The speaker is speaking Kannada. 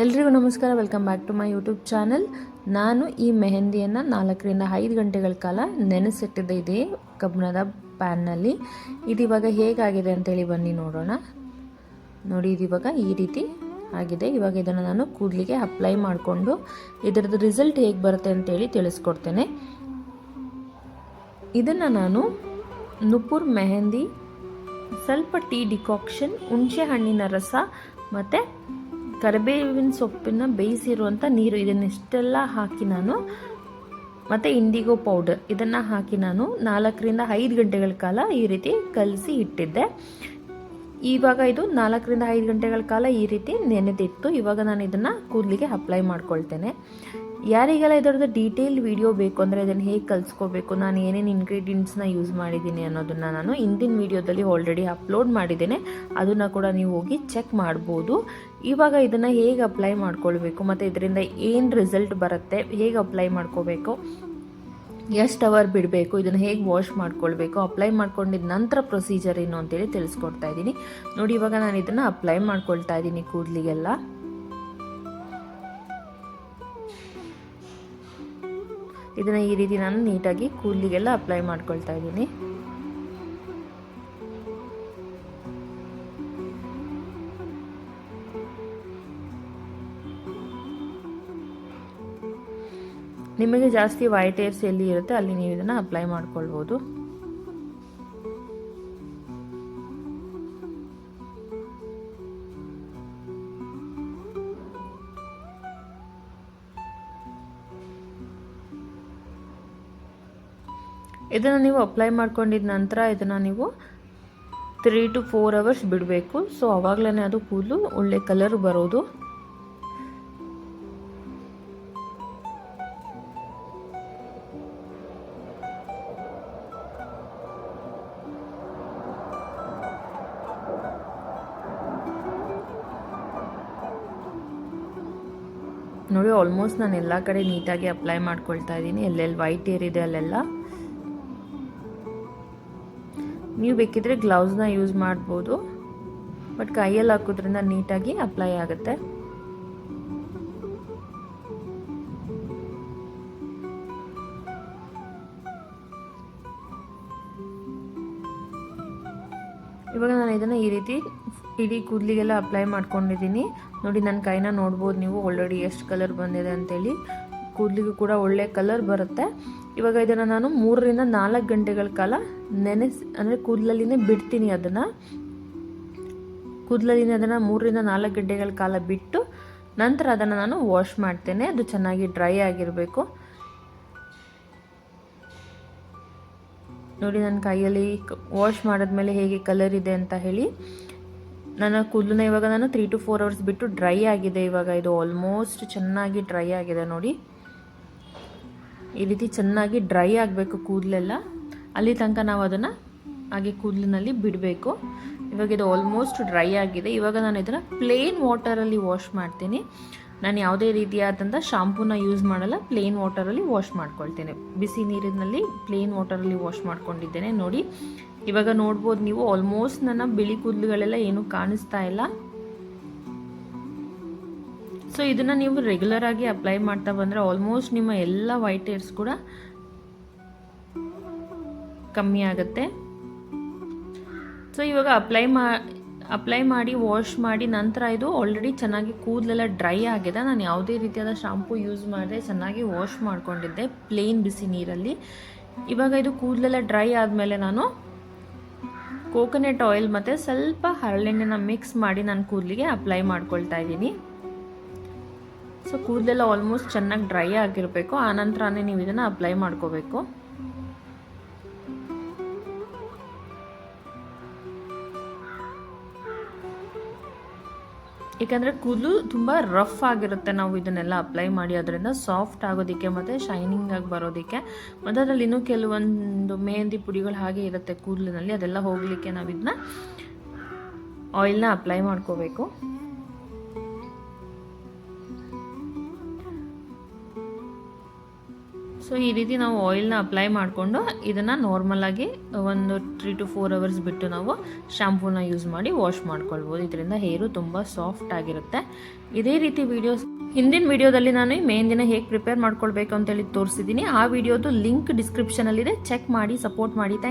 ಎಲ್ರಿಗೂ ನಮಸ್ಕಾರ welcome back to my YouTube channel ನಾನು ಈ ಮೆಹಂದಿಯನ್ನು ನಾಲ್ಕರಿಂದ ಐದು ಗಂಟೆಗಳ ಕಾಲ ನೆನೆಸಿಟ್ಟಿದ್ದೆ ಇದೆ ಕಬ್ಬಿಣದ ಪ್ಯಾನ್ನಲ್ಲಿ ಇದು ಇವಾಗ ಹೇಗಾಗಿದೆ ಅಂತೇಳಿ ಬನ್ನಿ ನೋಡೋಣ. ನೋಡಿ, ಇದು ಇವಾಗ ಈ ರೀತಿ ಆಗಿದೆ. ಇವಾಗ ಇದನ್ನು ನಾನು ಕೂದಲಿಗೆ ಅಪ್ಲೈ ಮಾಡಿಕೊಂಡು ಇದರದ್ದು ರಿಸಲ್ಟ್ ಹೇಗೆ ಬರುತ್ತೆ ಅಂತೇಳಿ ತಿಳಿಸ್ಕೊಡ್ತೇನೆ. ಇದನ್ನು ನಾನು ನುಪುರ್ ಮೆಹಂದಿ, ಸ್ವಲ್ಪ ಟೀ ಡಿಕಾಕ್ಷನ್ ಹುಣಸೆ ಹಣ್ಣಿನ ರಸ ಮತ್ತು ಕರಿಬೇವಿನ ಸೊಪ್ಪಿನ ಬೇಯಿಸಿರುವಂಥ ನೀರು. ಇದನ್ನಿಷ್ಟೆಲ್ಲ ಹಾಕಿ ನಾನು ಮತ್ತು ಇಂಡಿಗೋ ಪೌಡರ್ ಇದನ್ನು ಹಾಕಿ ನಾನು ನಾಲ್ಕರಿಂದ ಐದು ಗಂಟೆಗಳ ಕಾಲ ಈ ರೀತಿ ಕಲಸಿ ಇಟ್ಟಿದ್ದೆ. ಇವಾಗ ಇದು ನಾಲ್ಕರಿಂದ ಐದು ಗಂಟೆಗಳ ಕಾಲ ಈ ರೀತಿ ನೆನೆದಿತ್ತು. ಇವಾಗ ನಾನು ಇದನ್ನು ಕೂದಲಿಗೆ ಅಪ್ಲೈ ಮಾಡ್ಕೊಳ್ತೇನೆ. ಯಾರಿಗೆಲ್ಲ ಇದರದ್ದು ಡೀಟೇಲ್ ವಿಡಿಯೋ ಬೇಕು ಅಂದರೆ ಇದನ್ನು ಹೇಗೆ ಕಲಿಸ್ಕೋಬೇಕು, ನಾನು ಏನೇನು ಇಂಗ್ರೀಡಿಯೆಂಟ್ಸ್ನ ಯೂಸ್ ಮಾಡಿದ್ದೀನಿ ಅನ್ನೋದನ್ನು ನಾನು ಹಿಂದಿನ ವೀಡಿಯೋದಲ್ಲಿ ಆಲ್ರೆಡಿ ಅಪ್ಲೋಡ್ ಮಾಡಿದ್ದೇನೆ. ಅದನ್ನು ಕೂಡ ನೀವು ಹೋಗಿ ಚೆಕ್ ಮಾಡ್ಬೋದು. ಇವಾಗ ಇದನ್ನು ಹೇಗೆ ಅಪ್ಲೈ ಮಾಡ್ಕೊಳ್ಬೇಕು, ಮತ್ತು ಇದರಿಂದ ಏನು ರಿಸಲ್ಟ್ ಬರುತ್ತೆ, ಹೇಗೆ ಅಪ್ಲೈ ಮಾಡ್ಕೋಬೇಕು, ಎಷ್ಟು ಅವರ್ ಬಿಡಬೇಕು, ಇದನ್ನು ಹೇಗೆ ವಾಶ್ ಮಾಡ್ಕೊಳ್ಬೇಕು ಅಪ್ಲೈ ಮಾಡ್ಕೊಂಡಿದ್ದ ನಂತರ ಪ್ರೊಸೀಜರ್ ಏನು ಅಂತೇಳಿ ತಿಳಿಸ್ಕೊಡ್ತಾ ಇದ್ದೀನಿ. ನೋಡಿ, ಇವಾಗ ನಾನು ಇದನ್ನು ಅಪ್ಲೈ ಮಾಡ್ಕೊಳ್ತಾ ಇದ್ದೀನಿ ಕೂದಲಿಗೆಲ್ಲ ಇದನ್ನು ಈ ರೀತಿ ನಾನು ನೀಟಾಗಿ ಕೂದಲಿಗೆಲ್ಲ ಅಪ್ಲೈ ಮಾಡ್ಕೊಳ್ತಾ ಇದ್ದೀನಿ. ನಿಮಗೆ ಜಾಸ್ತಿ ವೈಟ್ ಏರ್ಸ್ ಎಲ್ಲಿ ಇರುತ್ತೆ ಅಲ್ಲಿ ನೀವು ಇದನ್ನು ಅಪ್ಲೈ ಮಾಡ್ಕೊಳ್ಬೋದು. ಇದನ್ನು ನೀವು ಅಪ್ಲೈ ಮಾಡ್ಕೊಂಡಿದ ನಂತರ ಇದನ್ನು ನೀವು ತ್ರೀ ಟು ಫೋರ್ ಅವರ್ಸ್ ಬಿಡಬೇಕು. ಸೊ ಅವಾಗಲೇ ಅದು ಕೂದಲು ಒಳ್ಳೆ ಕಲರ್ ಬರೋದು. ನೋಡಿ ಆಲ್ಮೋಸ್ಟ್ ನಾನು ಎಲ್ಲ ಕಡೆ ನೀಟಾಗಿ ಅಪ್ಲೈ ಮಾಡ್ಕೊಳ್ತಾ ಇದ್ದೀನಿ. ಎಲ್ಲೆಲ್ಲಿ ವೈಟ್ ಏರಿದೆ ಅಲ್ಲೆಲ್ಲ. ನೀವು ಬೇಕಿದ್ರೆ ಗ್ಲೌಸ್ನ ಯೂಸ್ ಮಾಡ್ಬೋದು. ಬಟ್ ಕೈಯಲ್ಲಿ ಹಾಕೋದ್ರಿಂದ ನೀಟಾಗಿ ಅಪ್ಲೈ ಆಗುತ್ತೆ. ಇವಾಗ ನಾನು ಇದನ್ನು ಈ ರೀತಿ ಇಡೀ ಕೂದಲಿಗೆಲ್ಲ ಅಪ್ಲೈ ಮಾಡ್ಕೊಂಡಿದ್ದೀನಿ. ನೋಡಿ, ನನ್ನ ಕೈನ ನೋಡ್ಬೋದು ನೀವು. ಆಲ್ರೆಡಿ ಎಷ್ಟು ಕಲರ್ ಬಂದಿದೆ ಅಂತೇಳಿ. ಕೂದಲಿಗೂ ಕೂಡ ಒಳ್ಳೆ ಕಲರ್ ಬರುತ್ತೆ. ಇವಾಗ ಇದನ್ನು ನಾನು ಮೂರರಿಂದ ನಾಲ್ಕು ಗಂಟೆಗಳ ಕಾಲ ನೆನೆಸಿ, ಅಂದರೆ ಕೂದಲಲ್ಲಿನೇ ಬಿಡ್ತೀನಿ ಅದನ್ನು. ಕೂದಲಲ್ಲಿನೇ ಅದನ್ನು ಮೂರರಿಂದ ನಾಲ್ಕು ಗಂಟೆಗಳ ಕಾಲ ಬಿಟ್ಟು ನಂತರ ಅದನ್ನು ನಾನು ವಾಶ್ ಮಾಡ್ತೇನೆ. ಅದು ಚೆನ್ನಾಗಿ ಡ್ರೈ ಆಗಿರಬೇಕು. ನೋಡಿ ನನ್ನ ಕೈಯಲ್ಲಿ ವಾಶ್ ಮಾಡಿದ್ಮೇಲೆ ಹೇಗೆ ಕಲರ್ ಇದೆ ಅಂತ ಹೇಳಿ. ನನ್ನ ಕೂದಲನ್ನ ಇವಾಗ ನಾನು ತ್ರೀ ಟು ಫೋರ್ ಅವರ್ಸ್ ಬಿಟ್ಟು ಡ್ರೈ ಆಗಿದೆ ಇವಾಗ. ಇದು ಆಲ್ಮೋಸ್ಟ್ ಚೆನ್ನಾಗಿ ಡ್ರೈ ಆಗಿದೆ ನೋಡಿ. ಈ ರೀತಿ ಚೆನ್ನಾಗಿ ಡ್ರೈ ಆಗಬೇಕು ಕೂದಲೆಲ್ಲ. ಅಲ್ಲಿ ತನಕ ನಾವು ಅದನ್ನು ಹಾಗೆ ಕೂದಲಿನಲ್ಲಿ ಬಿಡಬೇಕು. ಇವಾಗ ಇದು ಆಲ್ಮೋಸ್ಟ್ ಡ್ರೈ ಆಗಿದೆ. ಇವಾಗ ನಾನು ಇದನ್ನು ಪ್ಲೇನ್ ವಾಟರಲ್ಲಿ ವಾಶ್ ಮಾಡ್ತೀನಿ. ನಾನು ಯಾವುದೇ ರೀತಿಯಾದಂಥ ಶಾಂಪೂನ ಯೂಸ್ ಮಾಡಲ್ಲ ಪ್ಲೇನ್ ವಾಟರಲ್ಲಿ ವಾಶ್ ಮಾಡ್ಕೊಳ್ತೇನೆ. ಬಿಸಿ ನೀರಿನಲ್ಲಿ ಪ್ಲೇನ್ ವಾಟರಲ್ಲಿ ವಾಶ್ ಮಾಡ್ಕೊಂಡಿದ್ದೇನೆ. ನೋಡಿ, ಇವಾಗ ನೋಡ್ಬೋದು ನೀವು ಆಲ್ಮೋಸ್ಟ್ ನನ್ನ ಬಿಳಿ ಕೂದಲುಗಳೆಲ್ಲ ಏನೂ ಕಾಣಿಸ್ತಾ ಇಲ್ಲ. ಸೊ ಇದನ್ನು ನೀವು ರೆಗ್ಯುಲರ್ ಆಗಿ ಅಪ್ಲೈ ಮಾಡ್ತಾ ಬಂದರೆ ಆಲ್ಮೋಸ್ಟ್ ನಿಮ್ಮ ಎಲ್ಲ ವೈಟ್ ಏರ್ಸ್ ಕೂಡ ಕಮ್ಮಿ ಆಗುತ್ತೆ. ಸೊ ಇವಾಗ ಅಪ್ಲೈ ಮಾ ಅಪ್ಲೈ ಮಾಡಿ ವಾಶ್ ಮಾಡಿ ನಂತರ ಇದು ಆಲ್ರೆಡಿ ಚೆನ್ನಾಗಿ ಕೂದಲೆಲ್ಲ ಡ್ರೈ ಆಗಿದೆ. ನಾನು ಯಾವುದೇ ರೀತಿಯಾದ ಶಾಂಪೂ ಯೂಸ್ ಮಾಡಿದೆ ಚೆನ್ನಾಗಿ ವಾಶ್ ಮಾಡ್ಕೊಂಡಿದ್ದೆ ಪ್ಲೇನ್ ಬಿಸಿ ನೀರಲ್ಲಿ. ಇವಾಗ ಇದು ಕೂದಲೆಲ್ಲ ಡ್ರೈ ಆದಮೇಲೆ ನಾನು ಕೋಕೋನೆಟ್ ಆಯಿಲ್ ಮತ್ತು ಸ್ವಲ್ಪ ಹರಳೆಣ್ಣೆನ ಮಿಕ್ಸ್ ಮಾಡಿ ನಾನು ಕೂದಲಿಗೆ ಅಪ್ಲೈ ಮಾಡ್ಕೊಳ್ತಾ ಇದ್ದೀನಿ. ಸೊ ಕೂದಲೆಲ್ಲ ಆಲ್ಮೋಸ್ಟ್ ಚೆನ್ನಾಗಿ ಡ್ರೈ ಆಗಿರಬೇಕು. ಆನಂತರನೇ ನೀವು ಇದನ್ನು ಅಪ್ಲೈ ಮಾಡ್ಕೋಬೇಕು. ಏಕೆಂದರೆ ಕೂದಲು ತುಂಬ ರಫ್ ಆಗಿರುತ್ತೆ ನಾವು ಇದನ್ನೆಲ್ಲ ಅಪ್ಲೈ ಮಾಡಿ. ಅದರಿಂದ ಸಾಫ್ಟ್ ಆಗೋದಕ್ಕೆ ಮತ್ತು ಶೈನಿಂಗ್ ಆಗಿ ಬರೋದಕ್ಕೆ. ಮತ್ತು ಅದರಲ್ಲಿ ಇನ್ನೂ ಕೆಲವೊಂದು ಮೆಹಂದಿ ಪುಡಿಗಳು ಹಾಗೆ ಇರುತ್ತೆ ಕೂದಲಿನಲ್ಲಿ. ಅದೆಲ್ಲ ಹೋಗಲಿಕ್ಕೆ ನಾವು ಇದನ್ನ ಆಯಿಲ್ನ ಅಪ್ಲೈ ಮಾಡ್ಕೋಬೇಕು. ಸೊ ಈ ರೀತಿ ನಾವು ಆಯಿಲ್ನ ಅಪ್ಲೈ ಮಾಡಿಕೊಂಡು ಇದನ್ನು ನಾರ್ಮಲಾಗಿ ಒಂದು ತ್ರೀ ಟು ಫೋರ್ ಅವರ್ಸ್ ಬಿಟ್ಟು ನಾವು ಶ್ಯಾಂಪೂನ ಯೂಸ್ ಮಾಡಿ ವಾಶ್ ಮಾಡ್ಕೊಳ್ಬೋದು. ಇದರಿಂದ ಹೇರು ತುಂಬ ಸಾಫ್ಟ್ ಆಗಿರುತ್ತೆ. ಇದೇ ರೀತಿ ವೀಡಿಯೋಸ್ ಹಿಂದಿನ ವಿಡಿಯೋದಲ್ಲಿ ನಾನು ಈ ದಿನ ಹೇಗೆ ಪ್ರಿಪೇರ್ ಮಾಡ್ಕೊಳ್ಬೇಕು ಅಂತೇಳಿ ತೋರಿಸಿದ್ದೀನಿ. ಆ ವಿಡಿಯೋದು ಲಿಂಕ್ ಡಿಸ್ಕ್ರಿಪ್ಷನಲ್ಲಿದೆ ಚೆಕ್ ಮಾಡಿ ಸಪೋರ್ಟ್ ಮಾಡಿ. ಥ್ಯಾಂಕ್